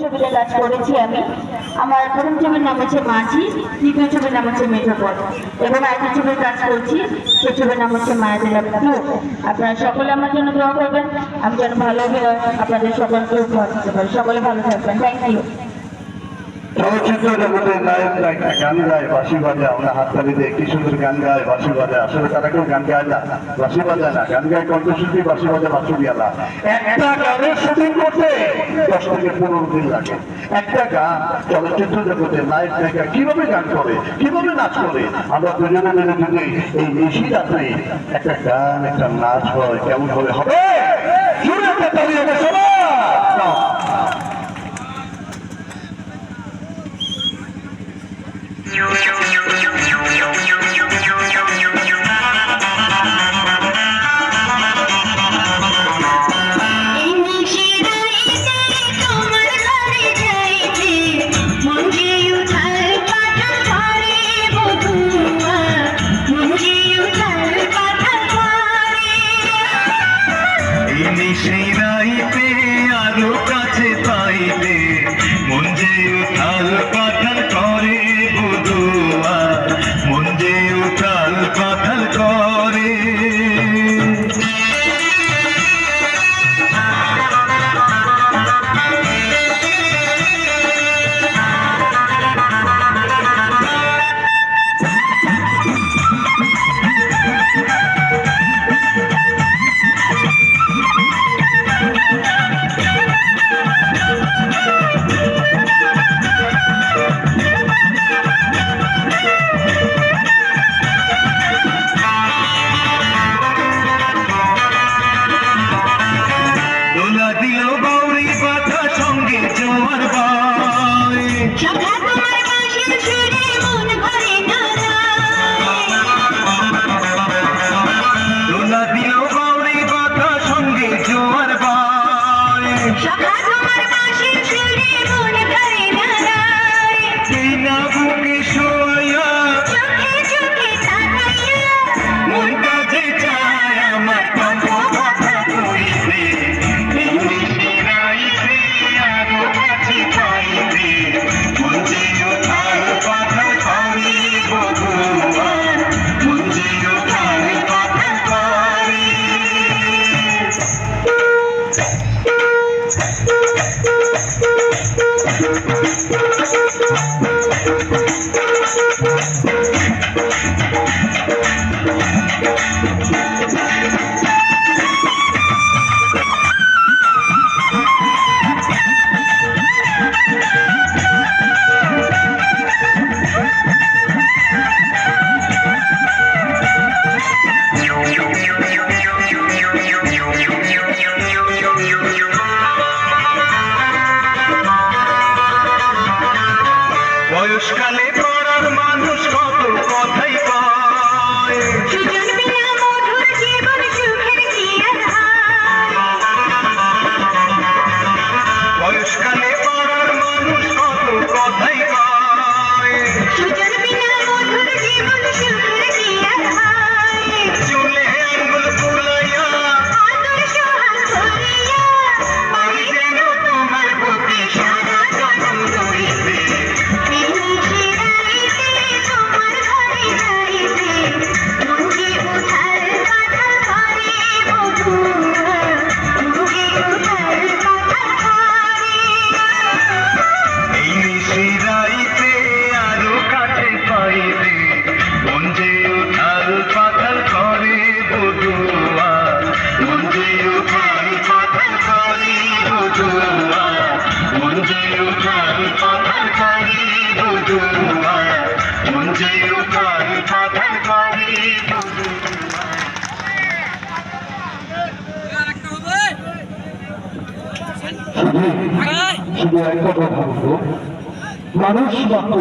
ছবিতে কাজ করেছি আমি। আমার প্রথম ছবির নাম হচ্ছে মাঝি, দ্বিতীয় ছবির নাম হচ্ছে মেঠোপথ এবং আরেকটি ছবির কাজ করছি, সেই ছবির নাম হচ্ছে মায়াদিলা টু আপনারা সকলে আমার জন্য দোয়া করবেন। আমি যেন ভালো আপনাদের সকলকে উপহার দিতে সকলে ভালো থাকবেন। থ্যাংক ইউ চলচ্চিত্র জগতের গান গায়, বাঁশি বাজায় আমরা হাততালি দিয়ে কি সুন্দর গান গায়, বাঁশি বাজায় আসলে তারা কেউ গান গায় না, বাঁশি বাজায় না, গান গায় কণ্ঠশিল্পী, বাঁশি গানের শুটিং করতে দশ থেকে পনেরো দিন লাগে। একটা গান চলচ্চিত্র জগতের নায়ক নায়িকা কীভাবে গান করে, কীভাবে নাচ করে, আমরা দুজনে মিলে যদি এই নিশি রাত্রে একটা গান, একটা নাচ হয়, কেমন হবে? হবে সঙ্গে জোয়ার বয়সকালে পড়ার মানুষ শুধু শুধু একটা কথা বলব। মানুষ মাত্র